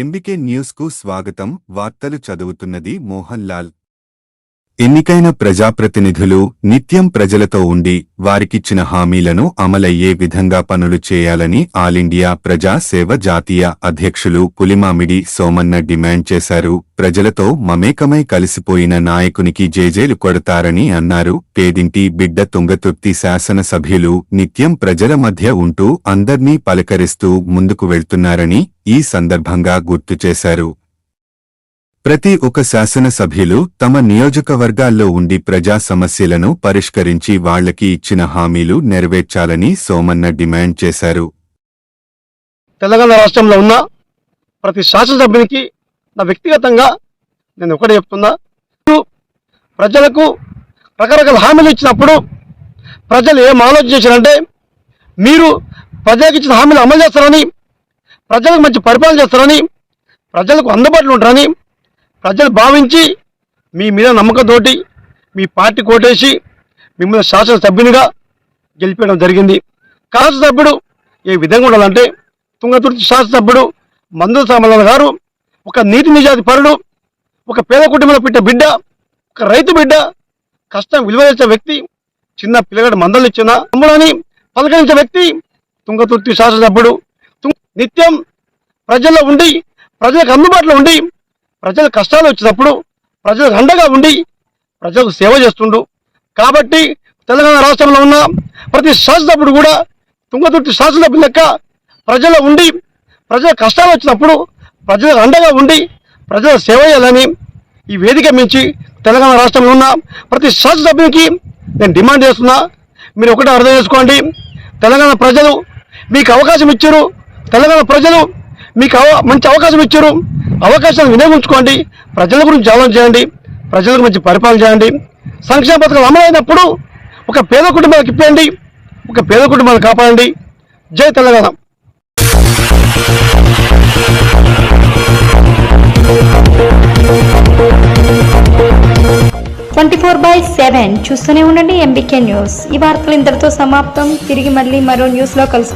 MBK న్యూస్కు స్వాగతం. వార్తలు చదువుతున్నది మోహన్ లాల్. ఎన్నికైన ప్రజాప్రతినిధులు నిత్యం ప్రజలతో ఉండి వారికిచ్చిన హామీలను అమలయ్యే విధంగా పనులు చేయాలని ఆలిండియా ప్రజా సేవ జాతీయ అధ్యక్షులు పులిమామిడి సోమన్న డిమాండ్ చేశారు. ప్రజలతో మమేకమై కలిసిపోయిన నాయకునికి జేజేలు కొడతారని అన్నారు. పేదింటి బిడ్డ తుంగతుర్తి శాసనసభ్యులు నిత్యం ప్రజల మధ్య ఉంటూ అందర్నీ పలకరిస్తూ ముందుకు వెళ్తున్నారని ఈ సందర్భంగా గుర్తు చేశారు. ప్రతి ఒక్క శాసనసభ్యులు తమ నియోజకవర్గాల్లో ఉండి ప్రజా సమస్యలను పరిష్కరించి వాళ్ళకి ఇచ్చిన హామీలు నెరవేర్చాలని సోమన్న డిమాండ్ చేశారు. తెలంగాణ రాష్ట్రంలో ఉన్న ప్రతి శాసనసభ్యునికి నా వ్యక్తిగతంగా నేను ఒకటే చెప్తున్నా. ప్రజలకు రకరకాల హామీలు ఇచ్చినప్పుడు ప్రజలు ఏం ఆలోచన చేశారంటే మీరు ప్రజలకు ఇచ్చిన హామీలు అమలు చేస్తారని ప్రజలకు మంచి పరిపాలన చేస్తారని ప్రజలకు అందుబాటులో ఉంటారని ప్రజలు భావించి మీ మీద నమ్మకంతోటి మీ పార్టీ కోటేసి మిమ్మల్ని శాసనసభ్యునిగా గెలిపేయడం జరిగింది. శాసనసభ్యుడు ఏ విధంగా ఉండాలంటే తుంగతుర్తి శాసనసభ్యుడు మందుల సామల గారు ఒక నీతి నిజాతి పరుడు ఒక పేద కుటుంబంలో పుట్టిన బిడ్డ ఒక రైతు బిడ్డ కష్టం విలువ చేసే వ్యక్తి చిన్న పిల్లగాడు మందలు ఇచ్చిన తమ్ముడని పలకరించే వ్యక్తి తుంగతుర్తి శాసనసభ్యుడు. తుం- నిత్యం ప్రజల్లో ఉండి ప్రజలకు అందుబాటులో ఉండి ప్రజల కష్టాలు వచ్చినప్పుడు ప్రజలకు అండగా ఉండి ప్రజలకు సేవ చేస్తుండు. కాబట్టి తెలంగాణ రాష్ట్రంలో ఉన్న ప్రతి శాసనప్పుడు కూడా తుంగతుర్తి శాసనసభ్యుల లెక్క ప్రజలు ఉండి ప్రజల కష్టాలు వచ్చినప్పుడు ప్రజలకు అండగా ఉండి ప్రజలు సేవ చేయాలని ఈ వేదిక మించి తెలంగాణ రాష్ట్రంలో ఉన్న ప్రతి శాసనసభ్యునికి నేను డిమాండ్ చేస్తున్నా. మీరు ఒకటే అర్థం చేసుకోండి. తెలంగాణ ప్రజలు మీకు అవకాశం ఇచ్చారు. తెలంగాణ ప్రజలు మీకు అవ మంచి అవకాశం ఇచ్చారు. అవకాశాలు వినియోగించుకోండి. ప్రజల గురించి ఆలోచన చేయండి. ప్రజలకు మంచి పరిపాలన చేయండి. సంక్షేమ పథకాలు అమలైనప్పుడు ఒక పేద కుటుంబాలకు ఇప్పండి ఒక పేద కుటుంబాన్ని కాపాడండి. జై Telangana. Twenty four by seven చూస్తూనే ఉండండి ఎంబీకే న్యూస్. ఈ వార్తలు ఇంతటితో సమాప్తం. తిరిగి మళ్ళీ మరో న్యూస్లో కలుసు